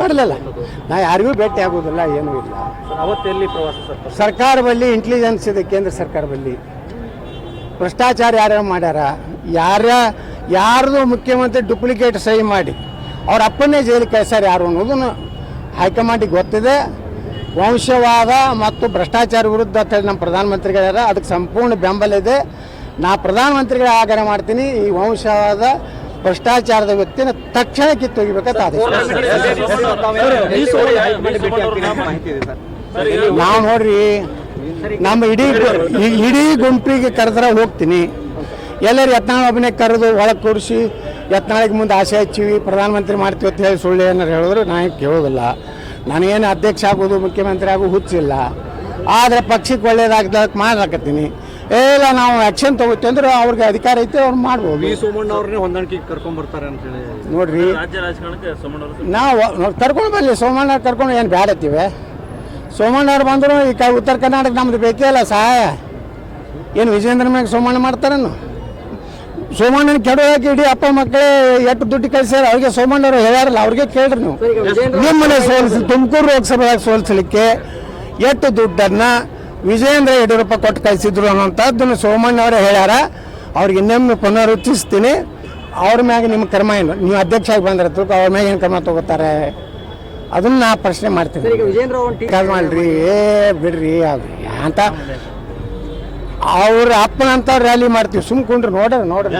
ಬರಲಿಲ್ಲ ನಾ ಯಾರಿಗೂ ಭೇಟಿ ಆಗೋದಿಲ್ಲ ಏನೂ ಇಲ್ಲ. ಅವತ್ತೆಲ್ಲಿ ಪ್ರವಾಸ ಸರ್ಕಾರ ಬಲ್ಲಿ ಇಂಟೆಲಿಜೆನ್ಸ್ ಇದೆ ಕೇಂದ್ರ ಸರ್ಕಾರ ಬಲ್ಲಿ ಭ್ರಷ್ಟಾಚಾರ ಯಾರ್ಯಾರು ಮಾಡ್ಯಾರ? ಯಾರ ಯಾರ್ದು ಮುಖ್ಯಮಂತ್ರಿ ಡುಪ್ಲಿಕೇಟ್ ಸಹಿ ಮಾಡಿ ಅವ್ರ ಅಪ್ಪನೇ ಜೈಲಿಗೆ ಕಳಿಸ್ಯಾರ ಯಾರು ಅನ್ನೋದನ್ನು ಹೈಕಮಾಂಡಿಗೆ ಗೊತ್ತಿದೆ. ವಂಶವಾದ ಮತ್ತು ಭ್ರಷ್ಟಾಚಾರ ವಿರುದ್ಧ ಅಂತ ಹೇಳಿ ನಮ್ಮ ಪ್ರಧಾನಮಂತ್ರಿಗಳಿದ್ದಾರೆ ಅದಕ್ಕೆ ಸಂಪೂರ್ಣ ಬೆಂಬಲ ಇದೆ. ನಾ ಪ್ರಧಾನಮಂತ್ರಿಗಳ ಆಗ್ರಹ ಮಾಡ್ತೀನಿ ಈ ವಂಶವಾದ ಭ್ಷ್ಟಾಚಾರದ ವ್ಯಕ್ತಿನ ತಕ್ಷಣ ಕಿತ್ತೊಗಿಬೇಕಂತ ಆದೇಶ. ನಾವು ನೋಡ್ರಿ ನಮ್ಮ ಇಡೀ ಇಡೀ ಗುಂಪಿಗೆ ಕರೆದ್ರೆ ಹೋಗ್ತೀನಿ. ಎಲ್ಲರೂ ಯತ್ನಾಳ ಒಬ್ಬನೇ ಕರೆದು ಒಳಗೆ ಕೂರಿಸಿ ಯತ್ನಾಳಿಗೆ ಮುಂದೆ ಆಸೆ ಹಚ್ಚಿವಿ ಪ್ರಧಾನಮಂತ್ರಿ ಮಾಡ್ತೀವಿ ಅಂತ ಹೇಳಿ ಸುಳ್ಳು ಏನಾರು ಹೇಳಿದ್ರು ನಾನು ಕೇಳೋದಿಲ್ಲ. ನನಗೇನು ಅಧ್ಯಕ್ಷ ಆಗೋದು ಮುಖ್ಯಮಂತ್ರಿ ಆಗೋ ಹುಚ್ಚಿಲ್ಲ. ಆದರೆ ಪಕ್ಷಕ್ಕೆ ಒಳ್ಳೇದಾಗ್ದಕ್ಕೆ ಮಾಡ್ಲಾಕತ್ತೀನಿ. ಇಲ್ಲ ನಾವು ಆ್ಯಕ್ಷನ್ ತಗೋತೀವಿ ಅಂದ್ರೆ ಅವ್ರಿಗೆ ಅಧಿಕಾರ ಐತೆ ಅವ್ರು ಮಾಡ್ಬೋದು. ವಿ ಸೋಮಣ್ಣ ಅವ್ರನ್ನೇ ಹೊಂದಾಣಿಕೆಗೆ ಕರ್ಕೊಂಡ್ ಬರ್ತಾರೆ ಅಂತ ಹೇಳಿ. ನೋಡ್ರಿ. ರಾಜ್ಯ ರಾಜಕಾರಣಕ್ಕೆ ಸೋಮಣ್ಣವರು ನಾವು ಕರ್ಕೊಂಡು ಬರಲಿ ಸೋಮಣ್ಣ ಕರ್ಕೊಂಡು ಏನು ಬ್ಯಾಡತ್ತೀವಿ ಸೋಮಣ್ಣವ್ರು ಬಂದರು ಈ ಕ ಉತ್ತರ ಕರ್ನಾಟಕ ನಮ್ದು ಬೇಕೇ ಇಲ್ಲ ಸಹಾಯ. ಏನು ವಿಜೇಂದ್ರ ಮೇಲೆ ಸೋಮಣ್ಣ ಮಾಡ್ತಾರೇನು? ಸೋಮಣ್ಣನ ಕೆಡೋಕೆ ಇಡೀ ಅಪ್ಪ ಮಕ್ಕಳೇ ಎಷ್ಟು ದುಡ್ಡು ಕಳಿಸ್ಯಾರ ಅವ್ರಿಗೆ ಸೋಮಣ್ಣವ್ರು ಹೇಳ್ಯಾರಲ್ಲ ಅವ್ರಿಗೆ ಕೇಳ್ರಿ ನೀವು. ನಿಮ್ಮನೆ ಸೋಲಿಸಿ ತುಮಕೂರು ಲೋಕಸಭೆಯಾಗ ಸೋಲಿಸಲಿಕ್ಕೆ ಎಷ್ಟು ದುಡ್ಡನ್ನು ವಿಜೇಂದ್ರ ಯಡಿಯೂರಪ್ಪ ಕೊಟ್ಟು ಕಳಿಸಿದ್ರು ಅನ್ನೋಂಥದ್ದನ್ನು ಸೋಮಣ್ಣವರೇ ಹೇಳ್ಯಾರ. ಅವ್ರಿಗೆ ಇನ್ನೊಮ್ಮೆ ಪುನರುಚ್ಚಿಸ್ತೀನಿ ಅವ್ರ ಮ್ಯಾಗ ನಿಮ್ಮ ಕ್ರಮ ಏನು? ನೀವು ಅಧ್ಯಕ್ಷ ಆಗಿ ಬಂದ್ರೆ ಅವ್ರ ಮ್ಯಾಗ ಏನು ಕ್ರಮ ತಗೋತಾರೆ? ಅದನ್ನ ನಾ ಪ್ರಶ್ನೆ ಮಾಡ್ತೀನಿ. ಕರ್ ಕಾಲ್ ಮಾಡ್ರಿ ಏ ಬಿಡ್ರಿ ಅದು ಅಂತ. ಅವ್ರ ಅಪ್ಪನಂತ ರ್ಯಾಲಿ ಮಾಡ್ತೀವಿ. ಸುಮ್ಕೊಂಡ್ರಿ ನೋಡ್ರಿ ನೋಡ್ರಿ.